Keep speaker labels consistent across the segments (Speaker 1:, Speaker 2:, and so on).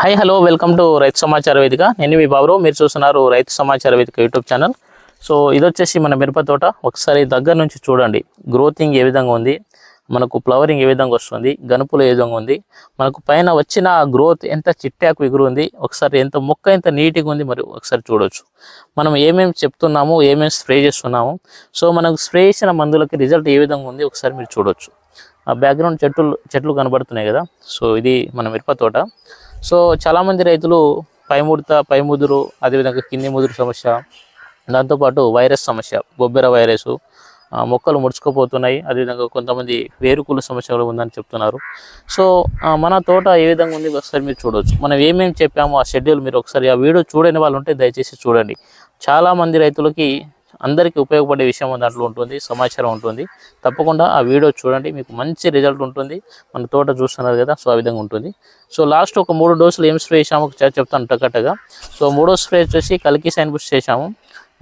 Speaker 1: Hi hello welcome to రైతు సమాచార వేదిక నేను మీ బాబు మీరు చూస్తున్నారు రైతు సమాచార వేదిక యూట్యూబ్ ఛానల్ సో ఇది వచ్చేసి మన మిరప తోట. ఒకసారి దగ్గర నుంచి చూడండి. గ్రోతింగ్ ఏ విధంగా ఉంది? మనకు ఫ్లవరింగ్ ఏ విధంగా వస్తుంది? గనుపులు ఏ విధంగా ఉంది? మనకు పైన వచ్చిన గ్రోత్ ఎంత చిట్టాకు ఎగురు ఉంది ఒకసారి ఎంత మొక్క ఎంత నీట్గా ఉంది? మరి ఒకసారి చూడొచ్చు. మనం ఏమేమి చెప్తున్నాము ఏమేమి స్ప్రే చేస్తున్నాము. సో మనకు స్ప్రే చేసిన మందులకి రిజల్ట్ ఏ విధంగా ఉంది? ఒకసారి మీరు చూడొచ్చు. ఆ బ్యాక్గ్రౌండ్ చెట్లు చెట్లు కనబడుతున్నాయి కదా. సో ఇది మన మిరప తోట. సో చాలామంది రైతులు పైముడత పైముదురు పై ముదురు అదేవిధంగా కింది ముదురు సమస్య దాంతోపాటు వైరస్ సమస్య బొబ్బెర వైరస్ మొక్కలు ముడుచుకుపోతున్నాయి. అదేవిధంగా కొంతమంది వేరుకుల సమస్య కూడా ఉందని చెప్తున్నారు. సో మన తోట ఏ విధంగా ఉంది ఒకసారి మీరు చూడవచ్చు మనం ఏమేమి చెప్పామో ఆ షెడ్యూల్ మీరు ఒకసారి ఆ వీడియో చూడని వాళ్ళు ఉంటే దయచేసి చూడండి. చాలామంది రైతులకి అందరికీ ఉపయోగపడే విషయం దాంట్లో ఉంటుంది సమాచారం ఉంటుంది. తప్పకుండా ఆ వీడియో చూడండి మీకు మంచి రిజల్ట్ ఉంటుంది. మన తోట చూస్తున్నారు కదా సో ఆ విధంగా ఉంటుంది. సో లాస్ట్ ఒక మూడు డోసులు ఏం స్ప్రే చేసాము చెప్తాను టక్కటగా సో మూడో స్ప్రే వచ్చేసి కల్కి సైన్ బుష్ చేసాము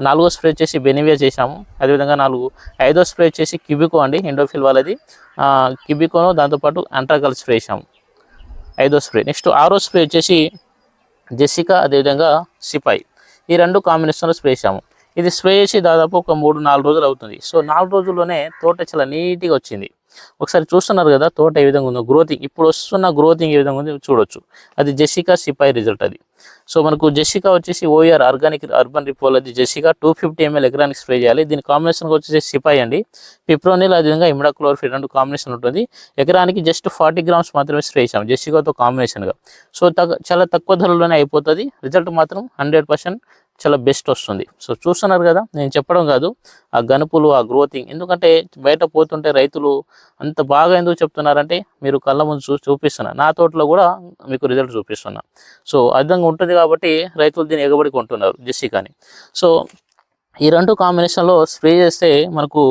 Speaker 1: నాలుగో స్ప్రే వచ్చేసి బెనివియా చేసాము అదేవిధంగా నాలుగు ఐదో స్ప్రే వచ్చేసి కిబికో అండి ఎండోఫిల్ వాళ్ళది. కిబికోను దాంతోపాటు అంట్రాకల్ స్ప్రే చేసాము ఐదో స్ప్రే. నెక్స్ట్ ఆరో స్ప్రే వచ్చేసి జెసికా అదేవిధంగా సిపాయి. ఈ రెండు కాంబినేషన్లో స్ప్రే చేసాము ఇది స్ప్రే చేసి దాదాపు ఒక మూడు నాలుగు రోజులు అవుతుంది. సో నాలుగు రోజుల్లోనే తోట చాలా నీట్గా వచ్చింది. ఒకసారి చూస్తున్నారు కదా తోట ఏ విధంగా ఉందో గ్రోతింగ్. ఇప్పుడు వస్తున్న గ్రోతింగ్ ఏ విధంగా ఉందో చూడొచ్చు. అది జెసికా సిపాయి రిజల్ట్ అది. సో మనకు జెసికా వచ్చేసి ఓఆర్ ఆర్గానిక్ అర్బన్ రిపోల్ అది. జెసికా టూ ఫిఫ్టీ ఎంఎల్ ఎకరానికి స్ప్రే చేయాలి. దీని కాంబినేషన్కి వచ్చేసి సిపాయి అండి. పిప్రోనిల్ అదేవిధంగా ఇమిడాక్లోర్ఫిడ్ రెండు కాంబినేషన్ ఉంటుంది. ఎకరానికి జస్ట్ ఫార్టీ గ్రామ్స్ మాత్రమే స్ప్రే చేసాం జెసికాతో కాంబినేషన్గా. సో చాలా తక్కువ ధరలోనే అయిపోతుంది. రిజల్ట్ మాత్రం హండ్రెడ్ పర్సెంట్ చాలా బెస్ట్ వస్తుంది. సో చూస్తున్నారు కదా నేను చెప్పడం కాదు ఆ గనుపులు ఆ గ్రోతింగ్ ఎందుకంటే బయట పోతుంటే రైతులు అంత బాగా ఎందుకు చెప్తున్నారంటే మీరు కళ్ళ ముందు చూ చూపిస్తున్నా. నా తోటలో కూడా మీకు రిజల్ట్ చూపిస్తున్నా. సో అర్థంగా ఉంటుంది కాబట్టి రైతులు దీన్ని ఎగబడి కొంటున్నారు జెస్సికాని సో ఈ రెండు కాంబినేషన్లో స్ప్రే చేస్తే మనకు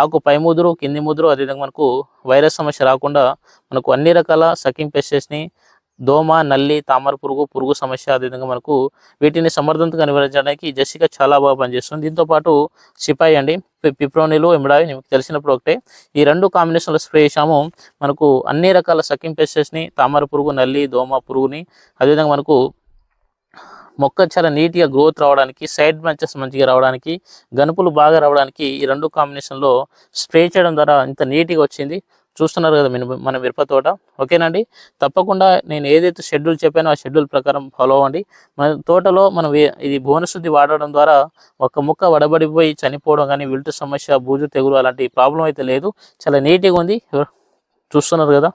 Speaker 1: ఆకు పై ముదురు కింది ముదురు అదేవిధంగా మనకు వైరస్ సమస్య రాకుండా మనకు అన్ని రకాల సకింగ్ పెస్టెస్ని దోమ నల్లి తామర పురుగు పురుగు సమస్య అదేవిధంగా మనకు వీటిని సమర్థవంతంగా నివారించడానికి జెసికా చాలా బాగా పనిచేస్తుంది. దీంతో పాటు సిపాయి అండి పిప్రోనిలు ఎమిడావి మీకు తెలిసిన ఒకటే. ఈ రెండు కాంబినేషన్లో స్ప్రే చేసాము మనకు అన్ని రకాల సకింగ్ పెస్టెస్ని తామర పురుగు నల్లి దోమ పురుగుని అదేవిధంగా మనకు మొక్క చాలా నీట్గా గ్రోత్ రావడానికి సైడ్ బ్రాంచెస్ మంచిగా రావడానికి గనుపులు బాగా రావడానికి ఈ రెండు కాంబినేషన్లో స్ప్రే చేయడం ద్వారా ఇంత నీట్గా వచ్చింది. చూస్తున్నారు కదా మన- మన మిరప తోట. ఓకేనండి? తప్పకుండా నేను ఏదైతే షెడ్యూల్ చెప్పానో ఆ షెడ్యూల్ ప్రకారం ఫాలో అవ్వండి. మన తోటలో మనం ఇది భువనశుద్ధి వాడడం ద్వారా ఒక ముక్క వడబడిపోయి చనిపోవడం కానీ విల్టు సమస్య బూజు తెగులు అలాంటి ప్రాబ్లం అయితే లేదు. చాలా నీట్గా ఉంది. చూస్తున్నారు కదా?